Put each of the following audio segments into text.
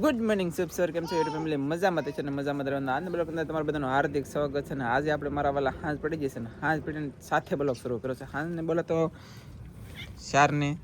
Good morning શુભ sir કેમ છો YouTube family મજામાં છે ને, મજામાં રહેવાનું. આજના બ્લોગ અંદર તમારા બધાનું હાર્દિક સ્વાગત છે અને આજે આપણે મારા વાલા હાંજ પડી જશે ને. હાંજ પડીને સાથે બ્લોગ શરૂ કર્યો છે. હાંજને બોલો તો ચારને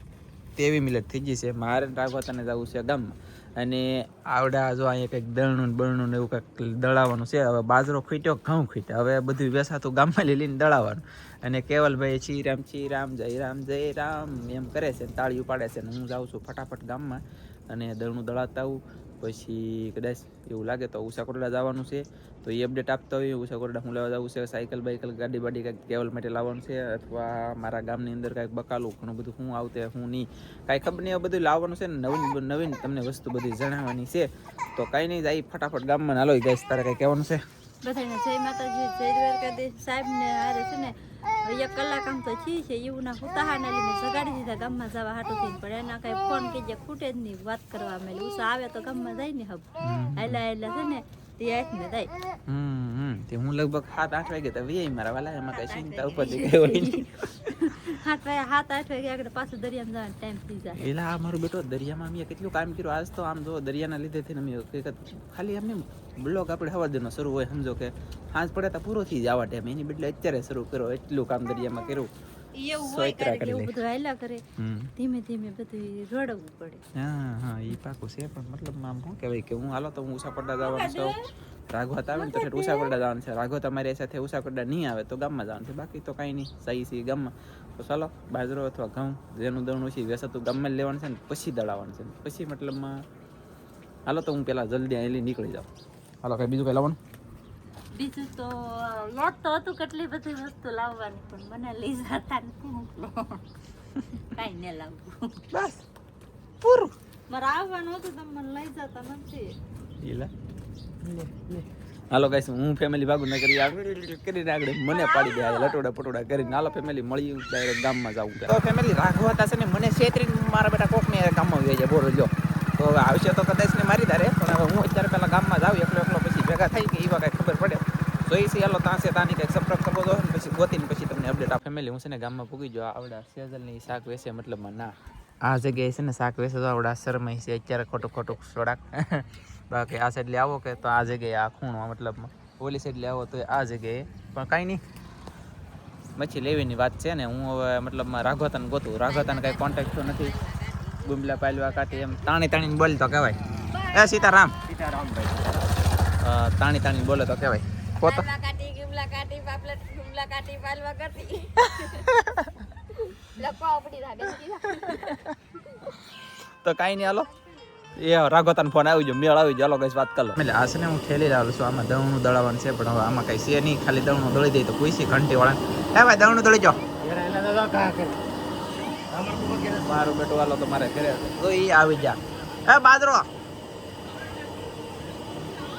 તેવી મિલત થઈ જશે મારે રાઘવતાને જવું છે ગામમાં. અને આવડા જો અહીંયા કંઈક દળનું બળણું ને એવું કંઈક દળાવવાનું છે. હવે બાજરો ખૂટ્યો, ઘઉં ખૂટ્યો. હવે બધું વેસાતું ગામમાં લઈ લઈને દળાવવાનું. અને કેવલભાઈ શ્રી રામ શ્રી રામ, જય રામ જય રામ એમ કરે છે ને ઉપાડે પાડે છે ને. હું જાઉં છું ફટાફટ ગામમાં અને દળનું દળાતા આવું. પછી કદાચ એવું લાગે તો ઉષાકોટડા જવાનું છે, તો એ અપડેટ આપતા હોય. ઉષા કોટડા હું લેવા જવું છે, સાયકલ બાઇકલ ગાડી બાડી કાંઈક કેવલ માટે લાવવાનું છે, અથવા મારા ગામની અંદર કાંઈક બકાલું ઘણું બધું હું આવતે હું નહીં. કાંઈ એવું બધું લાવવાનું છે ને, નવીન નવીન તમને વસ્તુ બધી જણાવવાની છે. તો કાંઈ નહીં જાય ફટાફટ ગામમાં નાલો ગાઈશ તારે કાંઈ કહેવાનું છે? બધાને જય માતાજી જય દ્વારકાધીશ. સાહેબ ને હારે છે ને એક કલાક આમ તો છી છે એવું ના ઉતાહાના લઈને સગાડી દીધા ગામમાં જવા હાટો થઈને પણ એના કઈ ફોન કીજે ખૂટે જ નહીં વાત કરવા મેં ઉષા આવે તો ગામમાં જાય ને હબ. હાલા હાલા છે ને તે આઠ ને જાય. હમ તે હું લગભગ સાત આઠ વાગે તો વી મારા વાલા એમાં કઈ ચિંતા ઉપર હોય નહીં. હાથ હાથ આઠ વાગે આગળ પાછું દરિયામાં જવાનો ટાઈમ થઈ જાય એલા આ બેટો દરિયામાં અમે કેટલું કામ કર્યું? આજ તો આમ જો દરિયાના લીધે થઈને અમે કંઈક ખાલી એમને બ્લોગ આપણે હવા દેનો શરૂ હોય સમજો કે સાંજ પડે તો પૂરો થઈ જવા ટાઈમ. એની બદલે અત્યારે શરૂ કર્યો એટલું કામ દરિયામાં કર્યું. એવું હોય સોયત્રા એવું બધું હાલ્યા કરે ધીમે ધીમે બધું રડવું પડે. હા હા એ પાકું છે પણ મતલબ આમ શું કહેવાય કે હું હાલો તો હું ઉષાપડ્ડા જવાનું છું રાઘવત આવે ને તો ઠેઠ ઉષાપડ્ડા જવાનું છે. રાઘવત અમારી સાથે ઉષાપડ્ડા નહીં આવે તો ગામમાં જવાનું છે. બાકી તો કાંઈ નહીં. સહી સી ગામમાં. તો ચાલો બાજરો અથવા ઘઉં જેનું દળનું છે વેસાતું ગામમાં લેવાનું છે ને પછી દળાવવાનું છે. પછી મતલબમાં હાલો તો હું પહેલાં જલ્દી અહીં નીકળી જાઉં. હાલો કંઈ બીજું કંઈ લાવવાનું? બીજું તો યાદ તો હતું કેટલી બધી વસ્તુ લાવવાની પણ મને લઈ જતા કાંઈ ન લાવવું બસ પૂરું. મારે આવવાનું હતું તમે મને લઈ જતા નથી. હાલો ગાઈસ હું ફેમિલી ભાગુ ન કરી આગળ કરીને આગળ મને પાડી દે લટોડા પટોડા કરીને. હાલો ફેમિલી મળી ડાયરેક્ટ ગામમાં જાવું તો ફેમિલી રાખવા છે ને મને છેતરીને મારા બેટા કોકને ગામમાં વહી જાય. બોલો જો. તો હવે આવશે તો કદાચ ને મારી દારે પણ હવે હું અત્યારે પહેલાં ગામમાં જાઉં એકલો એકલો પછી ભેગા થઈ કે એવા કાંઈ ખબર પડે. જોઈ છે હાલો ત્યાં છે ત્યાંની કંઈક સંપર્ક કરવો જોઈએ ને પછી ગોતીને પછી તમને અપડેટ આપ. ફેમિલી હું છે ને ગામમાં પૂગી જો આવડા સેઝલની શાક વેસે મતલબમાં ના. આ જગ્યાએ છે ને શાક વેસે તો આવડા શરમાઈ છે અત્યારે ખોટું ખોટું સોડાક. બાકી આ સાઈડ આવો કે તો આ જગ્યાએ આ ખૂણો મતલબમાં. ઓલી સાઈડ આવો તો આ જગ્યાએ. પણ કાંઈ નહીં. મચ્છી લેવીની વાત છે ને હું હવે મતલબમાં રાઘવતાને ગોતું. રાઘવતાને કાંઈ કોન્ટેક્ટ તો નથી. ગુમલા પાલવા કાઢી એમ તાણી તાણીને બોલે તો કહેવાય. એ સીતારામ. અ, તાણી તાણીને બોલે તો કહેવાય. પોતો કાટી ગુમલા કાટી પાપલા ગુમલા કાટી પાલવા કરતી. લખવા પડી રાખે તો કાંઈ નહીં હાલો. એ રાઘવતાનો ફોન આવી ગયો મેળ આવી ગયો. ચાલો કઈ વાત કરો એટલે આ છે ને હું ઠેલી રહ્યો છું આમાં દવણું દળાવવાનું છે પણ હવે આમાં કઈ છે નહીં. ખાલી દવણું દળી દઈ તો પૂછી ઘંટી વાળા હે ભાઈ દવણું દળી જો. મારું બેટું વાલો તો મારે ઘરે. તો એ આવી જા. હે બાદરો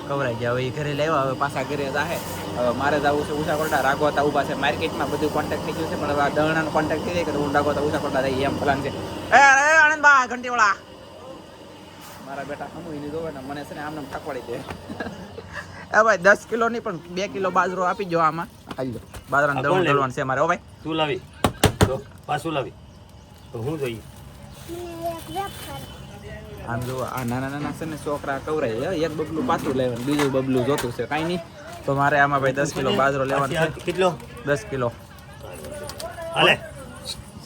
કવરાઈ ગયા હવે એ ઘરે લેવા હવે પાછા ઘરે જાહે. હવે મારે જવું છે ઉષા કોટા રાઘવતા ઊભા છે માર્કેટમાં બધું કોન્ટેક્ટ થઈ ગયું છે પણ હવે આ કોન્ટેક્ટ થઈ જાય કે હું રાઘવતા ઉષા કોટા રહી એમ પ્લાન છે. એ આનંદ બા ઘંટી વાળા મારા બેટા હમું લીધો હોય ને મને છે ને આમને ઠકવાડી દે. એ ભાઈ દસ કિલો નહીં પણ બે કિલો બાજરો આપી જો આમાં. હાલો લો બાજરાનું દળવું દળવાનું છે મારે ઓ ભાઈ. તું લાવી. પાછું લાવી? તો હું જોઈએ? આમ જો આ નાના નાના છે ને છોકરા કવરાય હે. એક બબલું પાછું લેવાનું બીજું બબલું જોતું છે કાંઈ નહીં. તો મારે આમાં ભાઈ દસ કિલો બાજરો લેવાનો છે. કેટલો? દસ કિલો. હાલે.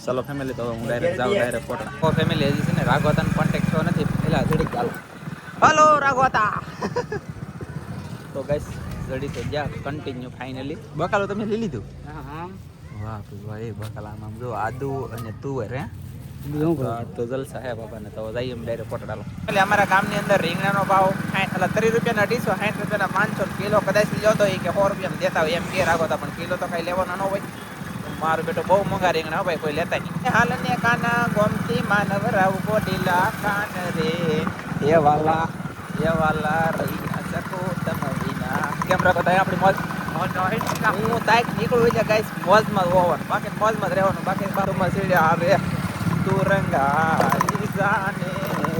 ચલો ફેમિલી તો હું ડાયરેક્ટ જાઉં ડાયરેક્ટ ફોટો ફેમિલી હજી છે ને રાઘવતાનો કોન્ટેક્ટ થયો નથી પેલા જડીક ચાલો. હલો રાઘવતા. તો ગઈસ જડી તો ગયા કન્ટિન્યુ ફાઇનલી બકાલો તમે લઈ લીધું? વાહ ભાઈ આમ જો આદુ અને તુવર હે? તો જલસા હે બાબાને તો જઈએ ડાયરેક્ટ પટડાલો એટલે અમારા ગામની અંદર રીંગણાનો ભાવ એટલે ત્રીસ રૂપિયાના અઢીસો સાઠ રૂપિયાના પાંચસો કિલો કદાચ લીધો તો એ કે સો રૂપિયા દેતા હોય એમ કે રાઘવતા પણ કિલો તો કઈ લેવાનો ન હોય. મારું બેટો બહુ મોંઘા રીંગણા ભાઈ કોઈ લેતા નહીં. હાલ ને કાના ગોમતી માનવ રાવ કોડીલા કાન રે. એ વાલા એ વાલા રહી શકો તમે વિના. કેમ રાખો તાય આપણી મોજ? હું તાઈક નીકળું છે ગાઈસ મોજમાં હોવાનું. બાકી મોજમાં જ રહેવાનું. બાકી બારુમાં સીડ્યા આવે. તું રંગા ઈશાને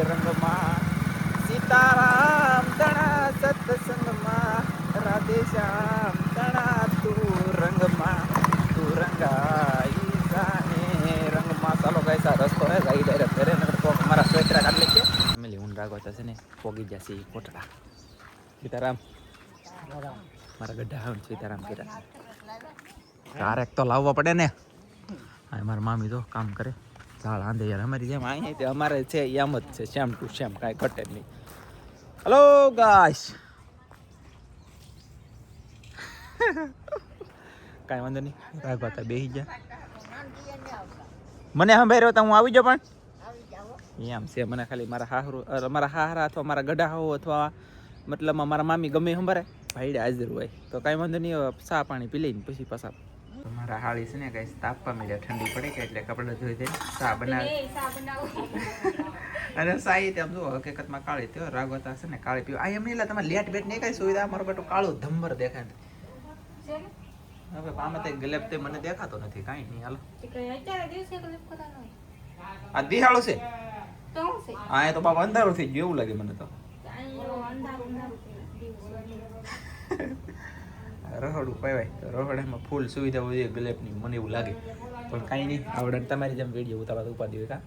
રંગમાં. સીતારામ તણા સત્સંગમાં. રાધે શ્યામ તણા તું રંગમાં રંગમાં ચાલો ગાઈસ આ રસ્તો હે ગાઈ ડાયરેક્ટ ઘરે નકર કોક મારા સ્વેતરા કાઢી લે ફેમિલી હું રાગો છે ને પોગી જશે કોટડા સીતારામ મારા ગઢા આવે સીતારામ કર્યા કારેક તો લાવવા પડે ને હા મારા મામી તો કામ કરે ઝાડ આંધે યાર અમારી જેમ અહીંયા તે અમારે છે ઈ જ છે સેમ ટુ સેમ કાંઈ ઘટે નહીં હલો ગાઈસ કાંઈ વાંધો નહીં. રાઘવા ભાતા બેસી જા. મને સાંભળ્યો તો હું આવી જાઉં પણ? એમ છે મને ખાલી મારા હાહરું મારા હાહરા અથવા મારા ગઢા હોવ અથવા મતલબ મારા મામી ગમે સંભારે ભાઈડે હાજર હોય. તો કાંઈ વાંધો નહીં સા પાણી પી લઈને પછી પસાર મારા હાળી છે ને કાંઈ તાપવા મળ્યા ઠંડી પડે કે એટલે કપડાં ધોઈ દે સા બનાવે. અને સાઈ તેમ જો હકીકતમાં કાળી થયો રાગવતા છે ને કાળી પીવા. આ એમ નહીં તમારે લેટ બેટ નહીં કઈ સુવિધા મારો બેટો કાળો ધંબર દેખાય હવે આમે તે ગલેપ તે મને દેખાતો નથી કાઈ નહીં હાલો. આ દિહાળો છે? આ એ તો બાપ અંધારું થઈ ગયું એવું લાગે મને તો. રહોડું કહેવાય તો રહોડામાં ફૂલ સુવિધા હોય ગલેપની મને એવું લાગે. પણ કાંઈ નહીં આવડે તમારી જેમ વીડિયો ઉતારવા ઉપાધી હોય કા.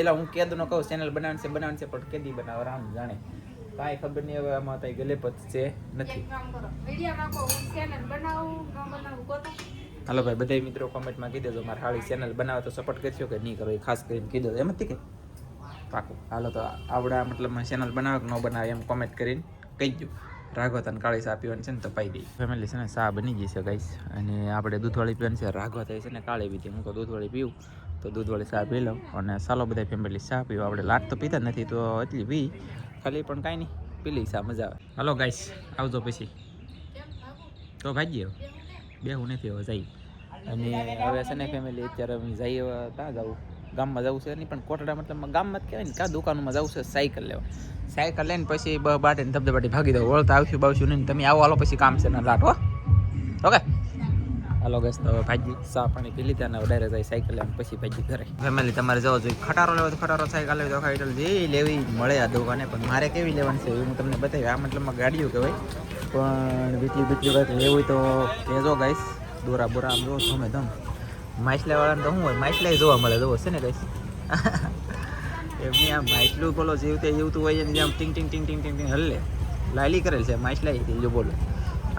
એલા હું કેદનો કહું ચેનલ બનાવશે છે પણ કેદી બનાવવા રામ જાણે. કાંઈ ખબર નહીં હવે આમાં કઈ ગલે છે નથી. હાલો ભાઈ બધા મિત્રો કોમેન્ટમાં કહી દેજો મારે હાળી ચેનલ બનાવે તો સપોર્ટ કરશો કે નહીં કરો એ ખાસ કરીને કહી દેજો એમ જ કે. પાકું. હાલો તો આવડા મતલબ ચેનલ બનાવે કે ન બનાવે એમ કોમેન્ટ કરીને કહી દઉં રાઘવત અને કાળી ચા પીવાની છે ને તો પાઈ દઈ ફેમિલી છે ને ચા બની ગઈ છે ગાઈસ. અને આપણે દૂધવાળી પીવાની છે. રાઘવત છે ને કાળી પીધી. હું તો દૂધવાળી પીવું. તો દૂધવાળી ચા પી લઉં. અને ચાલો બધા ફેમિલી ચા પીવું. આપણે લાટ તો પીતા નથી તો એટલી પી. ખાલી, પણ કાંઈ નહીં. પી લઈ મજા આવે. હાલો ગાઈસ, આવજો પછી. તો ભાગીએ બે હું નથી હવે જઈ અને હવે છે ને ફેમિલી અત્યારે અમે જઈએ ક્યાં જવું? ગામમાં જવું છે નહીં, પણ કોટડા મતલબ ગામમાં જ કહેવાય ને, ક્યાં દુકાનમાં જવું છે, સાયકલ લેવા. સાયકલ લઈને પછી બાટીને ધબધબાટી ભાગી દઉં. વળતા આવશું બાવશું નહીં તમે આવો, હાલો, પછી કામ છે ને લાટ ઓકે? હાલો ગેસ તો ભાજી ચા પાણી પી લીધા અને ડાયરેક્ટ જાય સાયકલ લઈને પછી ભાજી ઘરે ફેમિલી તમારે જવો જોઈએ ખટારો લેવો તો ખટારો સાયકલ લેવી તો ખાઈટલ જે લેવી મળે આ દુકાને પણ મારે કેવી લેવાની છે હું તમને બતાવી આ મતલબમાં ગાડીઓ કહેવાય પણ બીટલી બીટલી વાત લેવું તો કહેજો ગાઈસ દોરા બોરા આમ જો તમે ધમ માછલા વાળાને તો શું હોય માછલા જોવા મળે જોવો છે ને ગાઈસ એમની આમ માછલું બોલો જીવતે જીવતું હોય એની જેમ ટીંગ ટીંગ ટીંગ ટીંગ ટીંગ ટીંગ હલ્લે લાલી કરેલ છે માછલા જો બોલો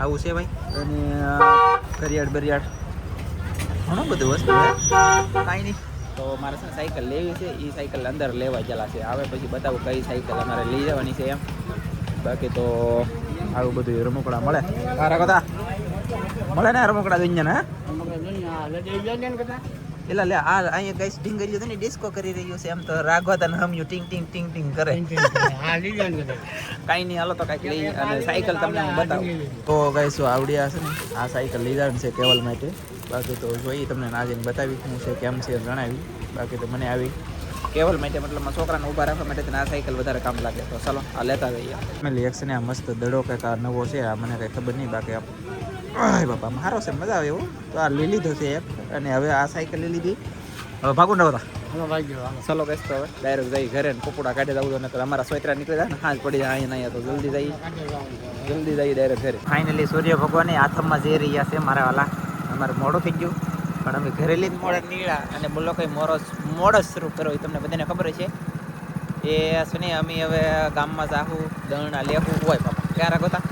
આવું છે ભાઈ? અને કરિયાડ બરિયાડ ઘણું બધું વસ્તુ છે. કાંઈ નહીં. તો મારે છે સાયકલ લેવી છે એ સાયકલ અંદર લેવા ગયેલા છે. આવે પછી બતાવું કઈ સાયકલ અમારે લઈ જવાની છે એમ. બાકી તો આવું બધું રમકડા મળે. તારા કદા મળે ને રમકડા દુનિયા હા એલા લે આ અહીંયા ગાઈસ ઢીંગરીઓ છે ને ડિસ્કો કરી રહ્યો છે એમ તો રાઘવતન હમ્યું ટીંગ ટીંગ ટીંગ ટીંગ કરે. કાંઈ નહીં હાલો તો કાંઈક લઈ અને સાયકલ તમને હું બતાવું. તો ગાઈસ આવડ્યા છે ને આ સાયકલ લઈ છે કેવલ માટે. બાકી તો જોઈએ તમને આજે બતાવી શું છે કેમ છે જણાવી. બાકી તો મને આવી કેવલ માટે મતલબ છોકરાને ઊભા રાખવા માટે આ સાયકલ વધારે કામ લાગે. તો ચાલો આ લેતા જઈએ. મેં એક ને આ મસ્ત દડો કંઈક આ નવો છે આ મને કંઈ ખબર નહીં બાકી આય બાપા મારો છે મજા આવે એવું. તો આ લઈ લીધો છે એક અને હવે આ સાયકલ લઈ લીધી. હવે ભાગું નવતા ચલો ગેસ તો હવે ડાયરેક્ટ જઈ ઘરે ને કપડા કાઢી દઉં તો અમારા સોયત્રા નીકળી જાય ને હાજ પડી જાય અહીંયા નહીં અહીંયા તો જલ્દી જઈ જલ્દી જઈ ડાયરેક્ટ ઘરે. ફાઇનલી સૂર્ય ભગવાન હાથમાં જઈ રહ્યા છે મારા વાલા. અમારે મોડું થઈ ગયું. પણ અમે ઘરેલી જ મોડા નીળા અને બોલો કઈ મોરો મોડો શરૂ કર્યો એ તમને બધાને ખબર છે. એ શું નહીં અમે હવે ગામમાં જાહું દણા લેવું હોય બાપા ક્યારે હતા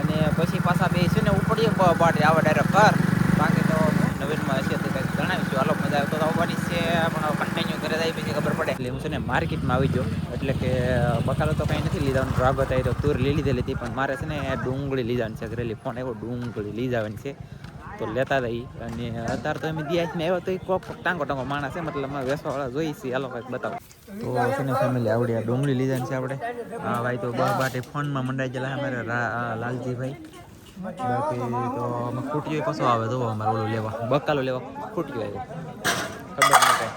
અને પછી પાછા બે છે ને ઉપડીએ બાટે આવા ડાયરેક્ટ કર બાકી તો નવીનમાં હશે તો કંઈક જણાવીશું. હાલો મજા આવે તો આવવાની છે પણ કન્ટિન્યુ ઘરે જાય પછી ખબર પડે. એટલે હું છે ને માર્કેટમાં આવી જાઉં એટલે કે બકાલો તો કંઈ નથી લીધા રાગત આવી તો તુર લઈ લીધેલી હતી પણ મારે છે ને ડુંગળી લીધાની છે ઘરેલી ફોન એવો ડુંગળી લીધાવાની છે. તો લેતા રહી. અને અત્યારે તો અમે દિયાજમાં આવ્યા તો એ કોક ટાંગો ટાંગો માણસ છે, મતલબ અમે વેસવાવાળા જોઈ છીએ. હાલો કંઈક બતાવો. તો છે ફેમિલી આવડી આ ડુંગળી લીધા છે આપણે. હા ભાઈ તો બા બાટે ફોનમાં મંડાઈ ગયેલા અમારે લાલજીભાઈ. બાકી તો અમે ખૂટીઓ કશો આવે તો અમારે ઓલું લેવા. બકાલો લેવા. ખૂટીઓ આવ્યો. ખબર નહીં કાંઈ.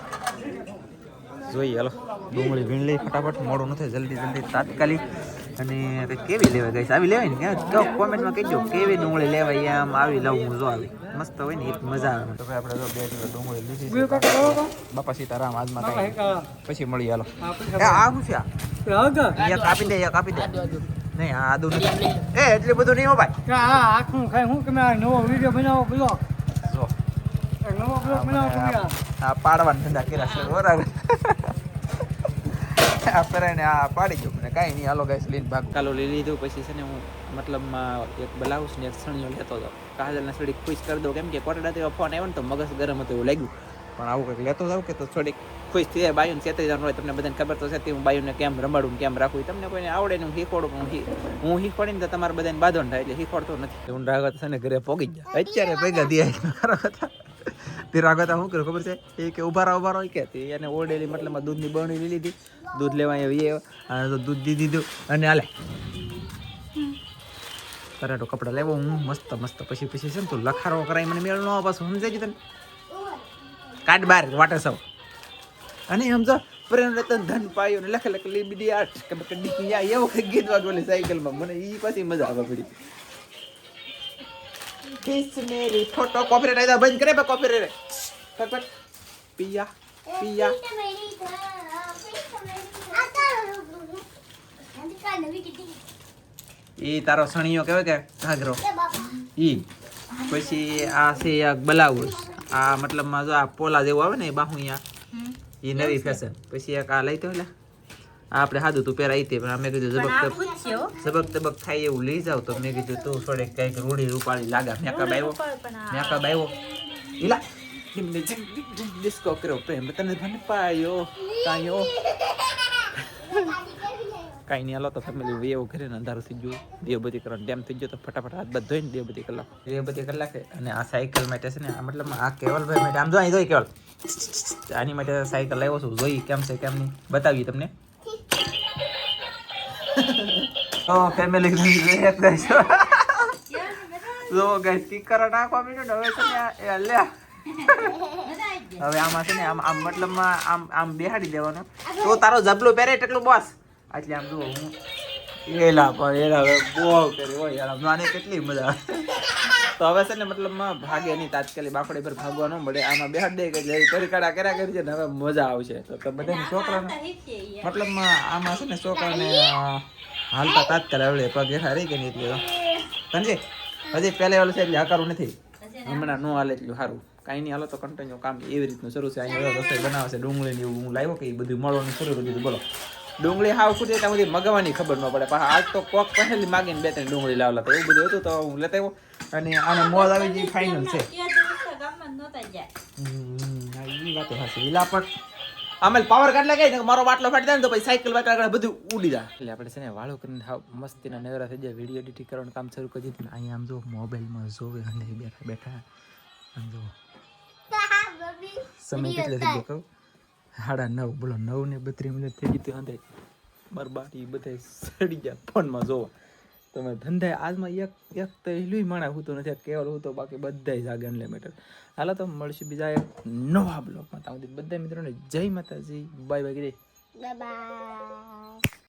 જોઈએ, હાલો. ડુંગળી વીણ લઈ ફટાફટ. મોડું નથી, જલ્દી જલ્દી તાત્કાલિક અને કેવી લેવાય ગઈ આવી લેવાય ને ક્યાં તો કોમેન્ટમાં કહેજો કેવી ડુંગળી લેવાય આમ આવી લઉં હું જો આવી. મસ્ત હોય ને એક મજા આવે. તો આપણે જો બે કિલો ડુંગળી લીધી છે. બાપા સીતારામ આજમાં પછી મળી હાલો. એ આ? શું છે? આ કાપી દે યા કાપી દે. નહીં આ આદુ નથી. એ એટલું બધું નહીં હો ભાઈ. આખું ખાય હું કે આ નવો વીડિયો બનાવો બોલો. જો. નવો બ્લોગ બનાવો. આ? પાડવાના ધંધા કર્યા છે બરાબર. આ પરાણે આ પાડી ગયો. મને કાંઈ નહીં. હાલો ગાઈસ લઈને ભાગ. કાલો લઈ લીધું. પછી છે ને હું મતલબમાં એક બ્લાઉઝ ને એક સણીઓ લેતો હતો કાજલને થોડીક ખુશ કરી દઉં. કેમ કે કોટડાથી ફોન આવ્યો ને તો મગજ ગરમ હતું એવું લાગ્યું. પણ આવું કંઈક લેતો જાવ કે તો થોડીક ખુશ થઈ જાય. બાયુને છેતરી જવાનું હોય તમને બધાને ખબર તો છે. તે હું બાયુને કેમ રમાડું કેમ રાખું તમને કોઈને આવડે ને હું શીખવાડું હું હું શીખવાડીને તો તમારે બધાને બાંધો થાય એટલે શીખવાડતો નથી. હું રાગત છે ને ઘરે પોગી ગયા અત્યારે ભેગા દિયા રાગત તે રાગત શું કર્યું ખબર છે? એ કે ઊભા રહો ઊભા રહો કે એને ઓરડેલી, મતલબ દૂધની બરણી લઈ લીધી. દૂધ લેવા અહીંયા અને તો દૂધ દી દીધું. અને હાલે. તરાટો કપડા લેવો, હું મસ્ત મસ્ત. પછી પછી છે ને તું લખારો કરાય, મને મેળ ન આવે, પાછું સમજાય છે તને? કાઢ બાર વાટે સૌ અને સમજો પ્રેમ, રતન, ધન, પાયો ને લખે લખે લી બીડી આઠ કે ડીકી યા એવો ગીત વાગોલી સાયકલમાં. મને એ પાછી મજા આવે પડી. કિસ મેરી ફોટો કોપીરાઇટ આવ્યા બંધ કરે બે કોપીરાઇટ કટ કટ પિયા પિયા. એ તારો સણિયો કેવો કે? ઘાઘરો. ઈ. પછી આ છે આ બ્લાઉઝ. આ મતલબમાં જો આ પોલા જેવું આવે ને એ બાહુ અહીંયા. એ નવી ફેશન પછી એક આ લઈ તો એટલે આપણે સાદું તું પહેરાઈ હતી પણ મેં કીધું ઝબક ઝબક તબક થાય એવું લઈ જાવ તો મેં કીધું તું થોડે કંઈક રૂડી રૂપાળી લાગા. મેકઅપ આવ્યો મેકઅપ આવ્યો ઈલા ડિસ્કો કર્યો પ્રેમ તને ભન પાયો કાયો. કાંઈ નહીં હાલો તો ફેમિલી વેવ ઘરે ને અંધારું થઈ ગયું. દેવબતી કરવાનું ડેમ થઈ ગયો તો ફટાફટ હાથ બાદ ધોઈને દેવબતી કલાક દેવબતી કલાકે અને આ સાયકલ માટે છે ને આ મતલબ આ કેવલભાઈ માટે આમ જો અહીં જોઈ કેવલ. આની માટે સાયકલ લાવ્યો છું. જોઈ કેમ છે કેમ નહીં બતાવી તમને. તો ફેમિલી જો ગાઈસ સ્ટીકર નાખવા માંડ્યો ને હવે છે ને એ લે હવે આમાં છે ને આમ આમ મતલબમાં આમ આમ બેહાડી દેવાનો. તો તારો જબલો પહેરે એટલું બોસ. એટલે આમ જુઓ હું. એલા પણ એલા હવે બહુ કરી હોય યાર. કેટલી મજા આવે. તો હવે છે ને મતલબમાં ભાગે નહીં તાત્કાલિક બાફડી પર ભાગવા ન મળે. આમાં બેહાડ દે કે જે કરી કાઢા કર્યા કરી છે ને હવે મજા આવશે. તો તો બધાને છોકરાને મતલબમાં આમાં છે ને છોકરાને અ, હાલતા તાત્કાલિક આવડે પગ હેઠા રહી કે નહીં એટલે સમજે હજી પહેલે વાળું છે એટલે નથી. હમણાં ન હાલે એટલું સારું. કાંઈ નહીં હાલો તો કન્ટિન્યુ કામ. એવી રીતનું શરૂ છે. અહીંયા રસોઈ બનાવે છે ડુંગળી ને એવું. હું લાવ્યો કે એ બધું મળવાનું શરૂ કરી દીધું. બોલો. ડુંગળી હાવ ખૂટે ત્યાં સુધી મગાવવાની ખબર ન પડે. પણ આજ તો કોક પહેલી માગીને બે ત્રણ ડુંગળી લાવલા તો એવું બધું હતું તો હું લેતા આવ્યો. અને આને મોજ આવી ગઈ ફાઇનલ છે. ઈ વાતો સાચી. પણ આમેલ પાવર કાટલા ને મારો બાટલો ફાટી જાય ને તો પછી સાયકલ બાટલા બધું ઉડી જાય. એટલે આપણે છે ને વાળો કરીને હાવ મસ્તીના નવરા થઈ જાય વીડિયો એડિટિંગ કરવાનું કામ શરૂ કરી દીધું અહીંયા આમ જો મોબાઈલમાં જોવે અને બેઠા બેઠા. આમ જો. સમય કેટલો થઈ ગયો કહું? સાડા નવ, બોલો નવ ને બત્રીસ મિનિટ થઈ ગઈ તો મારી બરબાટી બધા સડી ગયા ફોનમાં જોવા. તમે ધંધા આજમાં એક એક તો એલું માણા હું તો નથી કેવલ હું તો બાકી બધાય જાગે અનલિમિટેડ હાલો તો મળશું બીજા એક નવા બ્લોગમાં. ત્યાં બધા મિત્રોને જય માતાજી બાય બાય બાય.